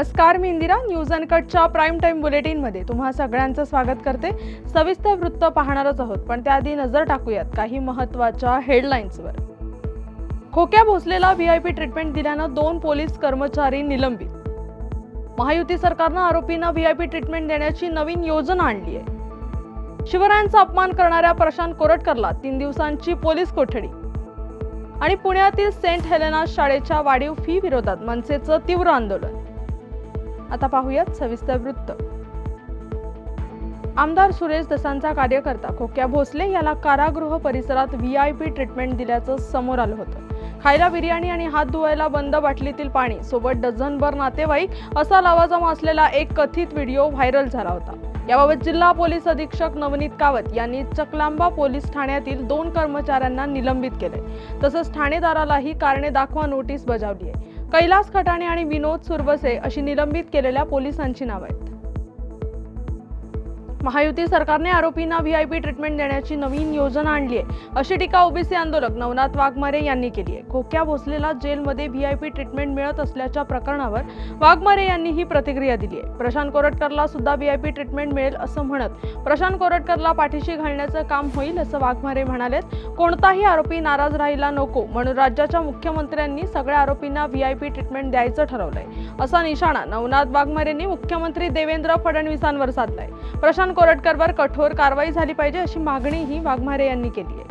नमस्कार मी इंदिरा. न्यूज अनकटच्या प्राईम टाईम बुलेटिनमध्ये तुम्हा सगळ्यांचं स्वागत करते. सविस्तर वृत्त पाहणारच आहोत पण त्याआधी नजर टाकूयात काही महत्त्वाच्या हेडलाईन्सवर खोक्या भोसलेला व्ही आय पी ट्रीटमेंट दिल्यानं दोन पोलीस कर्मचारी निलंबित. महायुती सरकारनं आरोपींना व्ही आय पी ट्रीटमेंट देण्याची नवीन योजना आणली आहे. शिवरायांचा अपमान करणाऱ्या प्रशांत कोरटकरला तीन दिवसांची पोलीस कोठडी. आणि पुण्यातील सेंट हेलेना शाळेच्या वाढीव फी विरोधात मनसेचं तीव्र आंदोलन. आता पाहूयात सविस्तर वृत्त. आमदार सुरेश दसांचा कार्यकर्ता खोक्या भोसले याला कारागृह परिसरात व्ही आय पी ट्रीटमेंट दिल्याचं समोर आलं होतं. खायला बिर्याणी आणि हात धुवायला बंद बाटलीतील पाणी सोबत डझनभर नातेवाईक असा लवाजम असलेला एक कथित व्हिडिओ व्हायरल झाला होता. याबाबत जिल्हा पोलीस अधीक्षक नवनीत कावत यांनी चकलांबा पोलीस ठाण्यातील दोन कर्मचाऱ्यांना निलंबित केले तसंच ठाणेदारालाही कारणे दाखवा नोटीस बजावली आहे कैलास खटाणे आणि विनोद सुरवसे अशी निलंबित केलेल्या पोलिसांची नावं आहेत. महायुती सरकारने आरोपींना व्हीआयपी ट्रीटमेंट देण्याची नवीन योजना आणली आहे. अशी टीका ओबीसी आंदोलक नवनाथ वाघमारे यांनी केली आहे. खोक्या भोसलेला जेलमध्ये व्हीआयपी ट्रीटमेंट मिळत असल्याच्या प्रकरणावर वाघमारे यांनी ही प्रतिक्रिया दिली आहे. प्रशांत कोरटकरला सुद्धा व्हीआयपी ट्रीटमेंट मिळेल असं म्हणत प्रशांत कोरटकरला पाठीशी घालण्याचं काम होईल असं वाघमारे म्हणालेत. कोणताही आरोपी नाराज राहिला नको म्हणून राज्याच्या मुख्यमंत्र्यांनी सगळ्या आरोपींना व्हीआयपी ट्रीटमेंट द्यायचं ठरवलंय. असा निशाणा नवनाथ वाघमारेंनी मुख्यमंत्री देवेंद्र फडणवीसांवर साधलाय. प्रशांत कोरटकरवर कठोर कारवाई झाली पाहिजे अशी मागणीही वाघमारे यांनी केली आहे.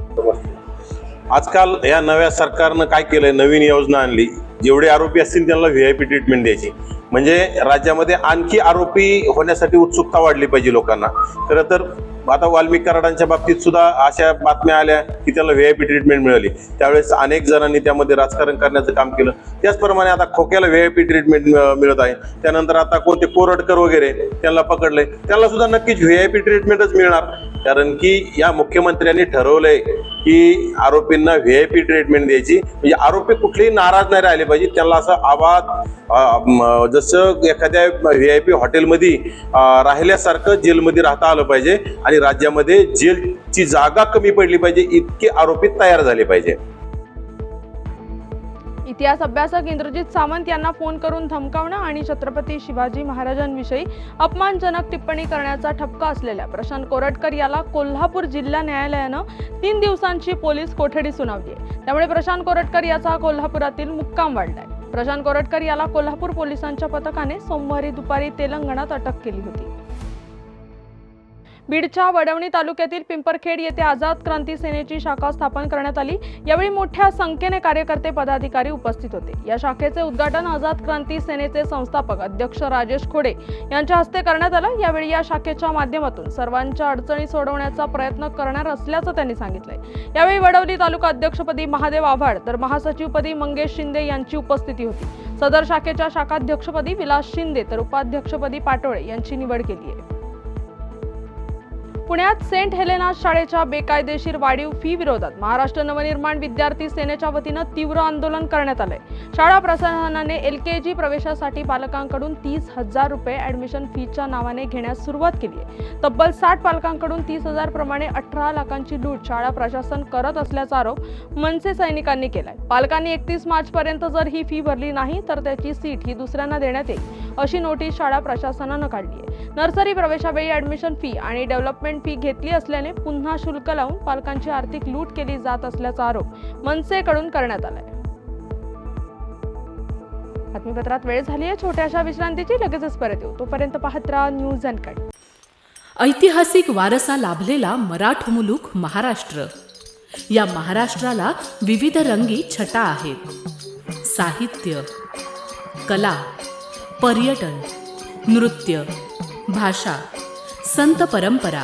आजकाल या नव्या सरकारनं काय केलंय? नवीन योजना आणली. जेवढे आरोपी असतील त्यांना व्ही आय पी ट्रीटमेंट द्यायची. म्हणजे राज्यामध्ये आणखी आरोपी होण्यासाठी उत्सुकता वाढली पाहिजे लोकांना. खरं तर आता वाल्मिक कराडांच्या बाबतीत सुद्धा अशा बातम्या आल्या की त्याला व्ही आय पी ट्रीटमेंट मिळाली. त्यावेळेस अनेक जणांनी त्यामध्ये राजकारण करण्याचं काम केलं. त्याचप्रमाणे आता खोक्याला व्ही आय पी ट्रीटमेंट मिळत आहे. त्यानंतर आता कोणते कोरडकर वगैरे त्यांना पकडले त्याला सुद्धा नक्कीच व्ही आय पी ट्रीटमेंटच मिळणार. कारण की या मुख्यमंत्र्यांनी ठरवलंय की आरोपींना व्ही आय पी ट्रीटमेंट द्यायची. म्हणजे आरोपी कुठलेही नाराज नाही राहिले पाहिजे. त्यांना असं आवाज जसं एखाद्या व्ही आय पी हॉटेलमध्ये राहिल्यासारखं जेलमध्ये राहता आलं पाहिजे आणि राज्यामध्ये जेलची जागा कमी पडली पाहिजे इतके आरोपी तयार झाले पाहिजे. इतिहास अभ्यासक इंद्रजित सावंत यांना फोन करून धमकावणं आणि छत्रपती शिवाजी महाराजांविषयी अपमानजनक टिप्पणी करण्याचा ठपका असलेल्या प्रशांत कोरटकर याला कोल्हापूर जिल्हा न्यायालयानं तीन दिवसांची पोलीस कोठडी सुनावली आहे. त्यामुळे प्रशांत कोरटकर याचा कोल्हापुरातील मुक्काम वाढलाय. प्रशांत कोरटकर याला कोल्हापूर पोलिसांच्या पथकाने सोमवारी दुपारी तेलंगणात अटक केली होती. बीडच्या वडवणी तालुक्यातील पिंपरखेड येथे आझाद क्रांती सेनेची शाखा स्थापन करण्यात आली. यावेळी मोठ्या संख्येने कार्यकर्ते पदाधिकारी उपस्थित होते. या शाखेचे उद्घाटन आझाद क्रांती सेनेचे संस्थापक अध्यक्ष राजेश खोडे यांच्या हस्ते करण्यात आलं. यावेळी या शाखेच्या माध्यमातून सर्वांच्या अडचणी सोडवण्याचा प्रयत्न करणार असल्याचं त्यांनी सांगितलंय. यावेळी वडवली तालुका अध्यक्षपदी महादेव आव्हाड तर महासचिवपदी मंगेश शिंदे यांची उपस्थिती होती. सदर शाखेच्या शाखाध्यक्षपदी विलास शिंदे तर उपाध्यक्षपदी पाटोळे यांची निवड केली आहे. पुण्यात सेंट हेलेना शाळेच्या बेकायदेशीर वाढीव फी विरोधात महाराष्ट्र नवनिर्माण विद्यार्थी सेनेच्या वतीनं तीव्र आंदोलन करण्यात आलंय. शाळा प्रशासनाने एल के जी प्रवेशासाठी पालकांकडून तीस हजार रुपये ऍडमिशन फीच्या नावाने घेण्यास सुरुवात केली आहे. तब्बल साठ पालकांकडून तीस हजार प्रमाणे अठरा लाखांची लूट शाळा प्रशासन करत असल्याचा आरोप मनसे सैनिकांनी केलाय. पालकांनी एकतीस मार्च पर्यंत जर ही फी भरली नाही तर त्याची सीट ही दुसऱ्यांना देण्यात येईल अशी नोटीस शाळा प्रशासनानं काढली आहे. नर्सरी प्रवेशावेळी ऍडमिशन फी आणि डेव्हलपमेंट फी घेतली असल्याने पुन्हा शुल्क लावून पालकांची आर्थिक लूट केली जात असल्याचा आरोप मनसेकडून करण्यात आलाय. बातमीपत्रात वेळ झाली आहे. छोट्याशा विश्रांतीची. लगेचच परत येऊ. तोपर्यंत पाहत राहा न्यूज अनकट ऐतिहासिक वारसा लाभलेला मराठ मुलूक महाराष्ट्र. या महाराष्ट्राला विविध रंगी छटा आहेत. साहित्य कला पर्यटन नृत्य भाषा संत परंपरा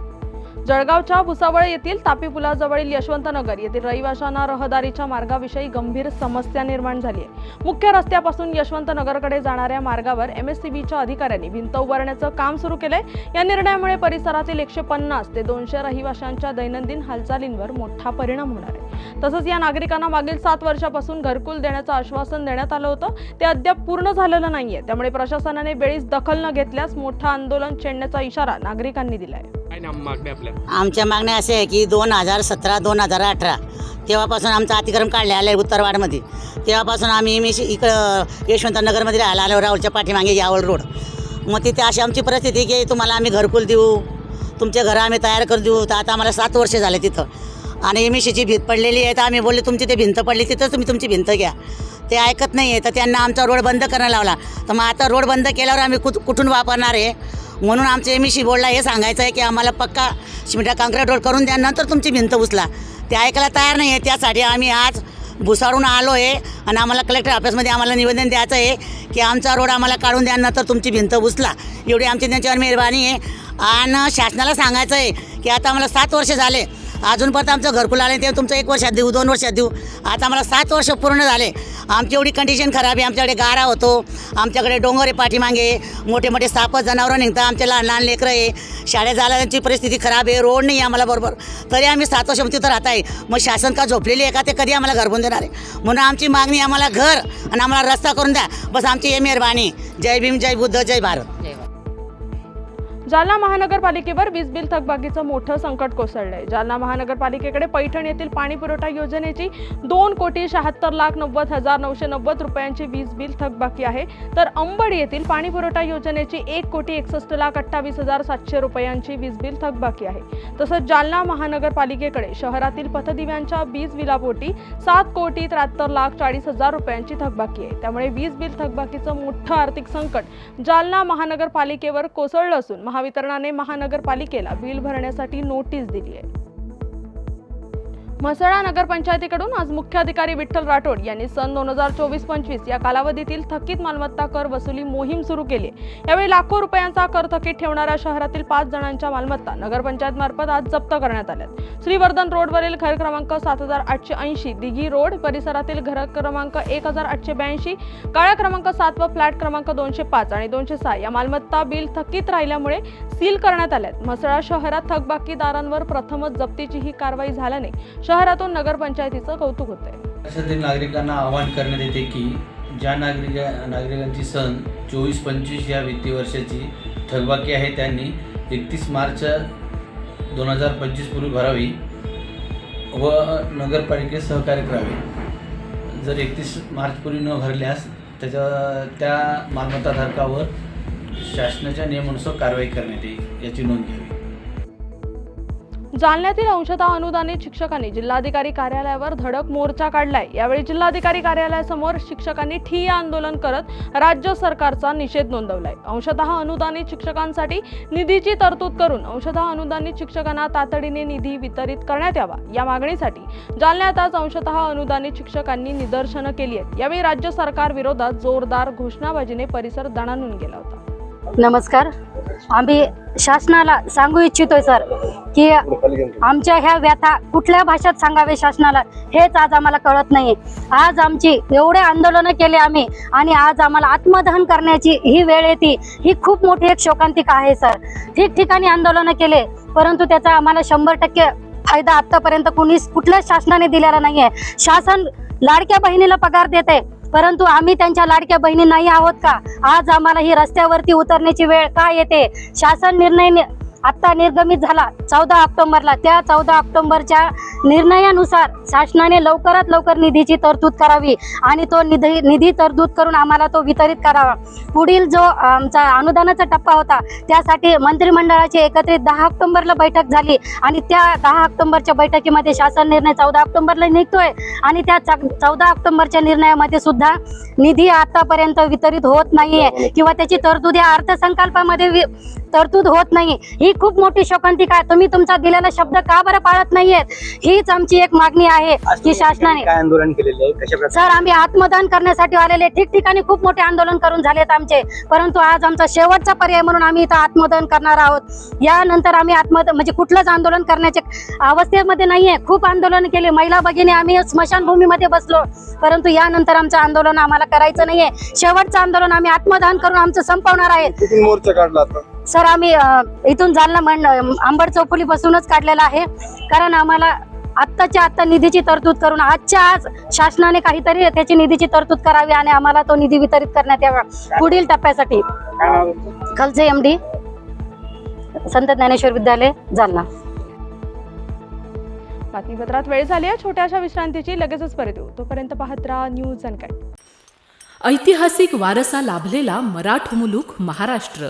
जळगावच्या भुसावळ येथील तापी पुलाजवळील यशवंतनगर येथील रहिवाशांना रहदारीच्या मार्गाविषयी गंभीर समस्या निर्माण झाली आहे. मुख्य रस्त्यापासून यशवंतनगरकडे जाणाऱ्या मार्गावर एम एस सी बीच्या अधिकाऱ्यांनी भिंत उभारण्याचं काम सुरू केलंय. या निर्णयामुळे परिसरातील एकशे पन्नास ते दोनशे रहिवाशांच्या दैनंदिन हालचालींवर मोठा परिणाम होणार आहे. तसंच या नागरिकांना मागील सात वर्षापासून घरकुल देण्याचं आश्वासन देण्यात आलं होतं. ते अद्याप पूर्ण झालेलं नाहीये. त्यामुळे प्रशासनाने वेळीच दखल न घेतल्यास मोठं आंदोलन छेडण्याचा इशारा नागरिकांनी दिलाय. आहे ना आपल्या? आमच्या मागण्या असे आहे की दोन हजार सतरा दोन हजार अठरा तेव्हापासून आमचा अतिक्रम काढले आलं आहे उत्तरवाडमध्ये. तेव्हापासून आम्ही मी शि- इकडं यशवंतनगरमध्ये राहायला आलो राहुलच्या पाठीमागे यावळ रोड. मग तिथे अशी आमची परिस्थिती की तुम्हाला आम्ही घरकुल देऊ तुमचे घरं आम्ही तयार करून देऊ. तर आता आम्हाला सात वर्ष झाले तिथं. आणि एमिशीची भीत पडलेली आहे. तर आम्ही बोलले तुमची ते भिंत पडली तिथं तुम्ही तुमची भिंत घ्या. ते ऐकत नाही आहे तर त्यांना आमचा रोड बंद करायला लावला. तर मग आता रोड बंद केल्यावर आम्ही कुठ कुठून वापरणार आहे? म्हणून आमच्या सी बोर्डला हे सांगायचं आहे की आम्हाला पक्का शिमिटा काँक्रीट रोड करून द्या नंतर तुमची भिंत उचला. ते ऐकायला तयार नाही आहे त्यासाठी आम्ही आज भुसारून आलो आहे आणि आम्हाला कलेक्टर ऑफिसमध्ये आम्हाला निवेदन द्यायचं आहे की आमचा रोड आम्हाला काढून द्या नंतर तुमची भिंत उचला. एवढी आमची त्यांच्यावर मेहरबानी आहे. आणि शासनाला सांगायचं आहे की आता आम्हाला सात वर्ष झाले अजूनपर्यंत आमचं घरकुल आलं ते तुमचं एक वर्षात देऊ दोन वर्षात देऊ. आता आम्हाला सात वर्ष पूर्ण झाले. आमची एवढी कंडिशन खराब आहे आमच्याकडे गारा होतो आमच्याकडे डोंगर आहे पाठीमागे मोठे मोठे साप जनावरं निघतात आमचे लहान लहान लेकरं आहे. शाळेत जायला त्यांची परिस्थिती खराब आहे रोड नाही आहे आम्हाला बरोबर. तरी आम्ही सात वर्ष तिथं राहत आहे मग शासन का झोपलेली आहे का ते कधी आम्हाला घर देणार आहे? म्हणून आमची मागणी आम्हाला घर आणि आम्हाला रस्ता करून द्या. बस आमची हे मेहरबानी. जय भीम जय बुद्ध जय भारत. जालना महानगरपालिकेवर वीज बिल थकबाकीचं मोठं संकट कोसळलंय. जालना महानगरपालिकेकडे पैठण येथील पाणी पुरवठा योजनेची दोन कोटी शहात्तर लाख नव्वद हजार नऊशे नव्वद रुपयांची वीज बिल थकबाकी आहे. तर अंबड येथील पाणी पुरवठा योजनेची एक कोटी एकसष्ट लाख अठ्ठावीस हजार सातशे रुपयांची वीज बिल थकबाकी आहे. तसंच जालना महानगरपालिकेकडे शहरातील पथदिव्यांच्या वीज बिलापोटी सात कोटी त्र्याहत्तर लाख चाळीस हजार रुपयांची थकबाकी आहे. त्यामुळे वीज बिल थकबाकीचं मोठं आर्थिक संकट जालना महानगरपालिकेवर कोसळलं असून महा महावितरणाने महानगरपालिकेला बिल भरण्यासाठी नोटीस दिली आहे. म्हसळा नगरपंचायतीकडून आज मुख्याधिकारी विठ्ठल राठोड यांनी सन दोन हजार चोवीस पंचवीस या कालावधीतील थकीत मालमत्ता कर वसुली मोहीम सुरू केली. यावेळी लाखो रुपयांचा कर थकीत ठेवणाऱ्या शहरातील पाच जणांच्या मालमत्ता नगरपंचायत मार्फत आज जप्त करण्यात आल्या श्रीवर्धन रोडवरील घर क्रमांक सात हजार आठशे ऐंशी दिघी रोड परिसरातील घर क्रमांक एक हजार आठशे ब्याऐंशी काळा क्रमांक सात व फ्लॅट क्रमांक दोनशे पाच आणि दोनशे सहा या मालमत्ता बिल थकीत राहिल्यामुळे सील करण्यात आल्यात म्हसळा शहरात थकबाकीदारांवर प्रथमच जप्तीची ही कारवाई झाल्याने शहरातून नगरपंचायतीचं कौतुक होत आहे नागरिकांना आवाहन करण्यात येते की ज्या नागरिका नागरिकांची सण चोवीस पंचवीस या वित्तीय वर्षाची थकबाकी आहे त्यांनी एकतीस मार्च दोन हजार पंचवीस पूर्वी भरावी व नगरपालिकेत सहकार्य करावे. जर एकतीस मार्चपूर्वी न भरल्यास त्याच्या त्या मालमत्ताधारकावर शासनाच्या नियमानुसार कारवाई करण्यात येईल याची नोंद घ्यावी. जालन्यातील अंशतः अनुदानित शिक्षकांनी जिल्हाधिकारी कार्यालयावर धडक मोर्चा काढलाय. यावेळी जिल्हाधिकारी कार्यालयासमोर शिक्षकांनी ठिय्या आंदोलन करत राज्य सरकारचा निषेध नोंदवलाय. अंशतः अनुदानित शिक्षकांसाठी निधीची तरतूद करून अंशतः अनुदानित शिक्षकांना तातडीने निधी वितरित करण्यात यावा या मागणीसाठी जालन्यात आज अंशतः अनुदानित शिक्षकांनी निदर्शनं केली आहेत. यावेळी राज्य सरकार विरोधात जोरदार घोषणाबाजीने परिसर दणानून गेला होता. नमस्कार. आम्ही शासनाला सांगू इच्छितोय सर की आमच्या ह्या व्यथा कुठल्या भाषेत सांगावे शासनाला हेच आज आम्हाला कळत नाही आज आमची एवढे आंदोलनं केले आम्ही आणि आज आम्हाला आत्मदहन करण्याची ही वेळ येते ही खूप मोठी एक शोकांतिका आहे सर. ठिकठिकाणी आंदोलनं केले परंतु त्याचा आम्हाला शंभर टक्के फायदा आतापर्यंत कुणीच कुठल्याच शासनाने दिलेला नाहीये. शासन लाडक्या बहिणीला पगार देते परंतु आम्ही त्यांच्या लाडक्या बहिणी नाही आहोत का? आज आम्हाला ही रस्त्यावरती उतरण्याची वेळ का येते? शासन निर्णय आत्ता निर्गमित झाला. चौदा ऑक्टोबरला त्या चौदा ऑक्टोबरच्या निर्णयानुसार शासनाने लवकरात लवकर निधीची तरतूद करावी आणि तो निधी निधी तरतूद करून आम्हाला तो वितरित करावा. पुढील जो आमचा अनुदानाचा टप्पा होता त्यासाठी मंत्रिमंडळाची एकत्रित दहा ऑक्टोबरला बैठक झाली आणि त्या दहा ऑक्टोबरच्या बैठकीमध्ये शासन निर्णय चौदा ऑक्टोबरला निघतोय आणि त्या चौदा ऑक्टोबरच्या निर्णयामध्ये सुद्धा निधी आतापर्यंत वितरित होत नाहीये किंवा त्याची तरतूद या अर्थसंकल्पामध्ये तरतूद होत नाही ही खूप मोठी शोकांतिका आहे तुम्ही तुमचा दिलेला शब्द का बरं पाळत नाहीयेत? हीच आमची एक मागणी आहे की शासनाने काय आंदोलन केलेले आहे? कशा प्रकारे? सर आम्ही आत्मदान करण्यासाठी आलेले ठिकठिकाणी खूप मोठे आंदोलन करून झालेत आमचे. परंतु आज आमचा शेवटचा पर्याय म्हणून आम्ही इथं आत्मदान करणार आहोत. यानंतर आम्ही आत्मदान म्हणजे कुठलंच आंदोलन करण्याच्या अवस्थेमध्ये नाहीये. खूप आंदोलन केले. महिला भगिनी आम्ही स्मशानभूमीमध्ये बसलो. परंतु यानंतर आमचं आंदोलन आम्हाला करायचं नाहीये. शेवटचं आंदोलन आम्ही आत्मदान करून आमचं संपवणार आहे मोर्चा काढला आता? सर आम्ही इथून जालना मंड आंबड चौफुली पासूनच काढलेला आहे. कारण आम्हाला आत्ताच्या आत्ता निधीची तरतूद करून आजच्या आज शासनाने काहीतरी त्याची निधीची तरतूद करावी आणि आम्हाला तो निधी वितरित करण्यात यावा. पुढील टप्प्यासाठी? खलचे एम डी संत ज्ञानेश्वर विद्यालय जालना. बातमीपत्रात वेळ झाली आहे. छोट्याशा विश्रांतीची लगेचच परत येऊ. तोपर्यंत पाहत राहा न्यूज अनकाय ऐतिहासिक वारसा लाभलेला मराठ मुलूक महाराष्ट्र.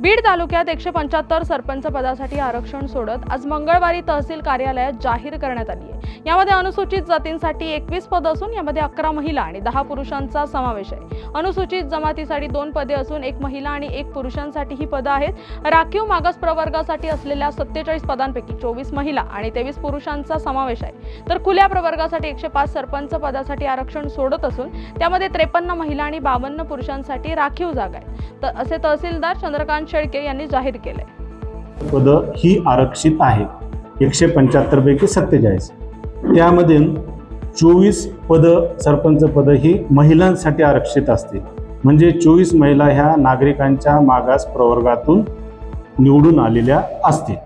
बीड तालुक्यात एकशे पंच्याहत्तर सरपंच पदासाठी आरक्षण सोडत आज मंगळवारी तहसील कार्यालयात जाहीर करण्यात आली आहे. यामध्ये अनुसूचित जातींसाठी एकवीस पद असून यामध्ये अकरा महिला आणि दहा पुरुषांचा समावेश आहे. अनुसूचित जमातीसाठी दोन पदे असून एक महिला आणि एक पुरुषांसाठी ही पदं आहेत. राखीव मागास प्रवर्गासाठी असलेल्या सत्तेचाळीस पदांपैकी चोवीस महिला आणि तेवीस पुरुषांचा समावेश आहे. तर खुल्या प्रवर्गासाठी एकशे पाच सरपंच पदासाठी आरक्षण सोडत असून त्यामध्ये त्रेपन्न महिला आणि बावन्न पुरुषांसाठी राखीव जागा आहे. तर असे तहसीलदार चंद्रकांत शेळके यांनी जाहीर केले पदं ही आरक्षित आहे. एकशे पंच्याहत्तरपैकी सत्तेचाळीस. त्यामध्ये चोवीस पदं सरपंच पद ही महिलांसाठी आरक्षित असतील. म्हणजे चोवीस महिला ह्या नागरिकांच्या मागास प्रवर्गातून निवडून आलेल्या असतील.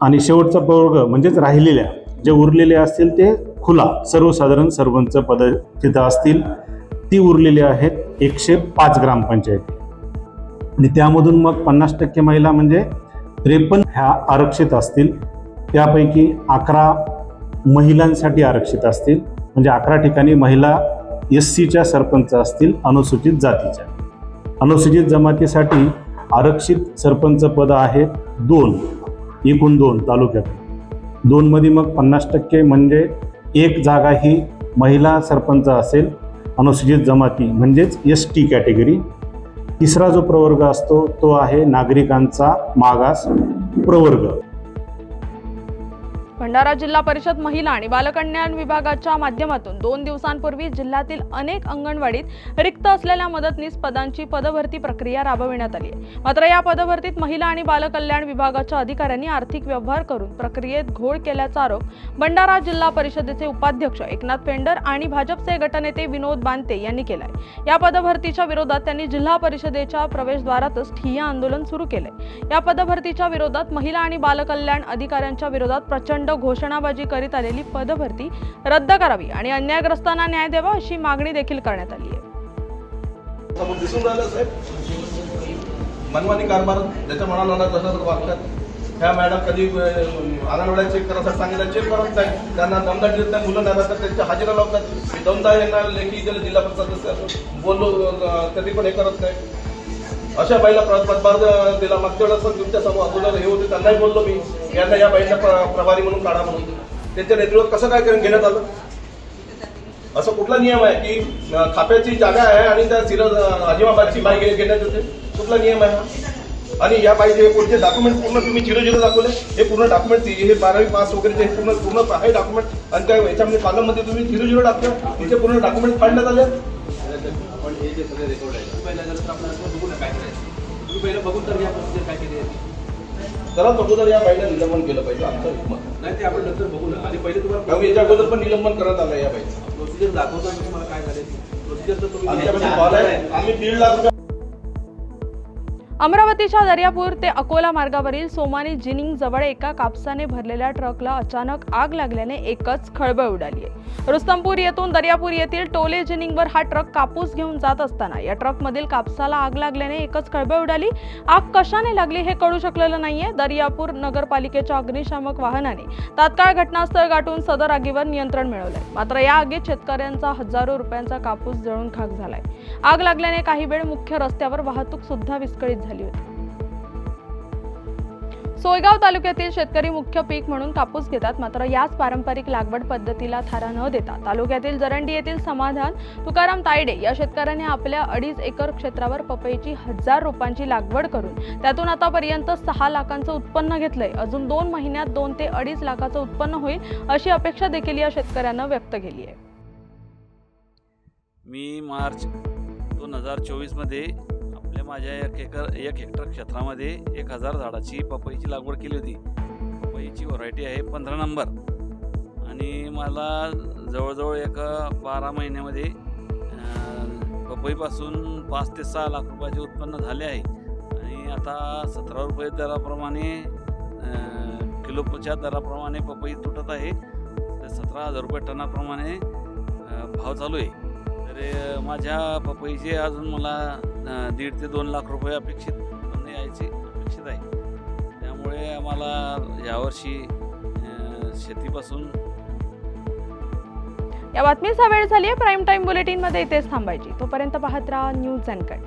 आणि शेवटचा प्रवर्ग म्हणजेच राहिलेल्या जे उरलेले असतील ते खुला सर्वसाधारण सरपंच पद तिथं असतील. ती उरलेली आहेत एकशे पाच ग्रामपंचायती. आणि त्यामधून मग पन्नास टक्के महिला म्हणजे त्रेपन्न ह्या आरक्षित असतील. त्यापैकी अकरा महिलांसाठी आरक्षित असतील. म्हणजे अकरा ठिकाणी महिला एस सीच्या सरपंच असतील अनुसूचित जातीच्या. अनुसूचित जमातीसाठी आरक्षित सरपंच पद आहेत दोन एकूण दोन तालुक्यात. दोनमध्ये मग पन्नास टक्के म्हणजे एक जागा ही महिला सरपंच असेल अनुसूचित जमाती म्हणजेच एस टी कॅटेगरी. तिसरा जो प्रवर्ग असतो तो आहे नागरिकांचा मागास प्रवर्ग. भंडारा जिल्हा परिषद महिला आणि बालकल्याण विभागाच्या माध्यमातून दोन दिवसांपूर्वी जिल्ह्यातील अनेक अंगणवाडीत रिक्त असलेल्या मदतनीस पदांची पदभरती प्रक्रिया राबविण्यात आली आहे. मात्र या पदभरतीत महिला आणि बालकल्याण विभागाच्या अधिकाऱ्यांनी आर्थिक व्यवहार करून प्रक्रियेत घोळ केल्याचा आरोप भंडारा जिल्हा परिषदेचे उपाध्यक्ष एकनाथ पेंडर आणि भाजपचे गटनेते विनोद बांते यांनी केलाय. या पदभरतीच्या विरोधात त्यांनी जिल्हा परिषदेच्या प्रवेशद्वारातच ठिय्या आंदोलन सुरू केलंय. या पदभरतीच्या विरोधात महिला आणि बालकल्याण अधिकाऱ्यांच्या विरोधात प्रचंड घोषणाबाजी करीत आलेली पदभरती रद्द करावी आणि अन्यायग्रस्तांना न्याय द्यावा अशी मागणी देखील करण्यात आली आहे. मनमानी कारभार ज्याच्या मनाला आला तसं वागतात. ह्या मॅडम कधी अंगणवाड्या चेक करायसाठी सांगितलं चेक करत नाही त्यांना दमदा देत नाही मुलं नाही राहतात त्यांच्या हजेरा लावतात. मी येणार लेखी गेले जिल्हा परिषद सदस्य बोललो कधी पण हे करत नाही. अशा बाईला प्र- पदभार दिला मागच्या वेळेस तुमच्यासमोर अगोदर हे होते त्यांनाही बोललो मी. यांना या बाईला प्र- प्रभारी म्हणून काढा म्हणून. त्यांच्या नेतृत्वात कसं काय करून घेण्यात आलं? असं कुठला नियम आहे की खाप्याची जागा आहे आणि त्या सिरज अजिमाबादची बाई घेण्यात येते? कुठला नियम आहे हा? आणि या बाईचे पुढचे डॉक्युमेंट पूर्ण तुम्ही झिरो झिरो दाखवले. हे पूर्ण डॉक्युमेंट हे बारावी पास वगैरे हे पूर्ण पूर्ण आहे डॉक्युमेंट आणि त्या याच्यामध्ये पालममध्ये तुम्ही झिरो झिरो टाकले तिथे पूर्ण डॉक्युमेंट फाडण्यात आले. पण हे जे सगळे रेकॉर्ड आहे पहिल्या जर आपल्याला काय करायचं? तुम्ही पहिलं बघून तर घ्या प्रोसिजर काय केली आहे. सर्वात अगोदर या बाईला निलंबन केलं पाहिजे आमचं मत. नाही ते आपण नंतर बघू ना आणि पहिले तुम्हाला कारण याच्या अगोदर पण निलंबन करण्यात आलं या बाईचं. प्रोसिजर दाखवतो आणि तुम्हाला काय झाले प्रोसिजर तर तुम्ही आमच्याकडे कॉल आहे. आम्ही दीड लाख रुपये अमरावतीच्या दर्यापूर ते अकोला मार्गावरील सोमानी जिनिंग जवळ एका कापसाने भरलेल्या ट्रकला अचानक आग लागल्याने एकच खळबळ उडाली आहे. रुस्तमपूर येथून दर्यापूर येथील टोले जिनिंगवर हा ट्रक कापूस घेऊन जात असताना या ट्रकमधील कापसाला आग लागल्याने एकच खळबळ उडाली. आग कशाने लागली हे कळू शकलेलं नाहीये. दर्यापूर नगरपालिकेच्या अग्निशामक वाहनाने तात्काळ घटनास्थळ गाठून सदर आगीवर नियंत्रण मिळवलंय. मात्र या आगीत शेतकऱ्यांचा हजारो रुपयांचा कापूस जळून खाक झालाय. आग लागल्याने काही वेळ मुख्य रस्त्यावर वाहतूक सुद्धा विस्कळीत झाली होती. सोयगाव तालुक्यातील शेतकरी मुख्य पीक म्हणून कापूस घेतात मात्र याच पारंपरिक लागवड पद्धतीला थारा न देता तालुक्यातील जरंडी येथील समाधान तुकाराम तायडे या शेतकऱ्याने आपल्या अडीच एकर क्षेत्रावर पपईची हजार रोपांची लागवड करून त्यातून आतापर्यंत सहा लाखांचं उत्पन्न घेतलंय. अजून दोन महिन्यात दोन ते अडीच लाखाचं उत्पन्न होईल अशी अपेक्षा देखील या शेतकऱ्यानं व्यक्त केली आहे. मी मार्च दोन हजार चोवीसमध्ये आपल्या माझ्या एक एकर एक हेक्टर क्षेत्रामध्ये एक हजार झाडाची पपईची लागवड केली होती. पपईची व्हरायटी आहे पंधरा नंबर. आणि मला जवळजवळ एक बारा महिन्यामध्ये पपईपासून पाच ते सहा लाख रुपयाचे उत्पन्न झाले आहे. आणि आता सतरा रुपये दराप्रमाणे किलोच्या दराप्रमाणे पपई तुटत आहे. तर सतरा हजार रुपये टनाप्रमाणे भाव चालू आहे. तर माझ्या पपईचे अजून मला दीड ते दोन लाख रुपये अपेक्षित उत्पन्न यायचे अपेक्षित आहे. त्यामुळे आम्हाला यावर्षी शेतीपासून या बातमीचा वेळ झाली आहे प्राईम टाईम बुलेटिनमध्ये इथेच थांबायची. तोपर्यंत पाहत राहा न्यूज अँड कट